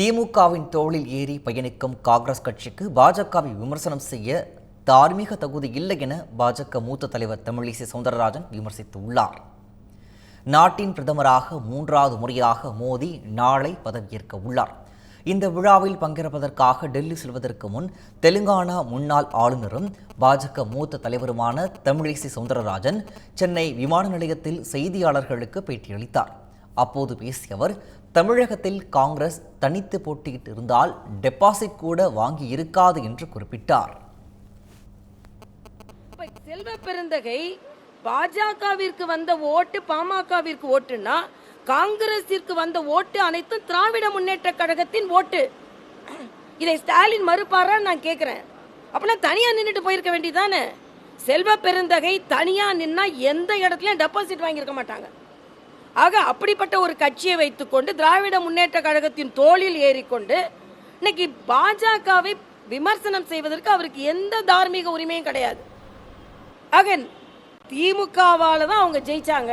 திமுகவின் தோளில் ஏறி பயணிக்கும் காங்கிரஸ் கட்சிக்கு பாஜகவை விமர்சனம் செய்ய தார்மீக தகுதி இல்லை என பாஜக மூத்த தலைவர் தமிழிசை சவுந்தரராஜன் விமர்சித்துள்ளார். நாட்டின் பிரதமராக மூன்றாவது முறையாக மோடி நாளை பதவியேற்க உள்ளார். இந்த விழாவில் பங்கேற்பதற்காக டெல்லி செல்வதற்கு முன் தெலுங்கானா முன்னாள் ஆளுநரும் பாஜக மூத்த தலைவருமான தமிழிசை சவுந்தரராஜன் சென்னை விமான நிலையத்தில் செய்தியாளர்களுக்கு பேட்டியளித்தார். அப்போது பேசிய அவர் தமிழகத்தில் காங்கிரஸ் தனித்து போட்டியிட்டு இருந்தால் டெபாசிட் கூட வாங்கி இருக்காது என்று குறிப்பிட்டார். செல்வ பெருந்தகை பாஜகவிற்கு வந்த ஓட்டு பாமகவிற்கு ஓட்டுனா காங்கிரசிற்கு வந்த ஓட்டு அனைத்தும் திராவிட முன்னேற்ற கழகத்தின் ஓட்டு. இதை ஸ்டாலின் மறுப்பாரா நான் கேட்கிறேன் அப்படின்னா தனியா நின்றுட்டு போயிருக்க வேண்டியதானே செல்வ பெருந்தகை தனியா நின்னா எந்த இடத்துலயும் டெபாசிட் வாங்கியிருக்க மாட்டாங்க. ஆக அப்படிப்பட்ட ஒரு கட்சியை வைத்துக்கொண்டு திராவிட முன்னேற்ற கழகத்தின் தோளில் ஏறிக்கொண்டு இன்னைக்கு பாஜகவை விமர்சனம் செய்வதற்கு அவருக்கு எந்த தார்மீக உரிமையும் கிடையாது. ஆக திமுகவால தான் அவங்க ஜெயிச்சாங்க.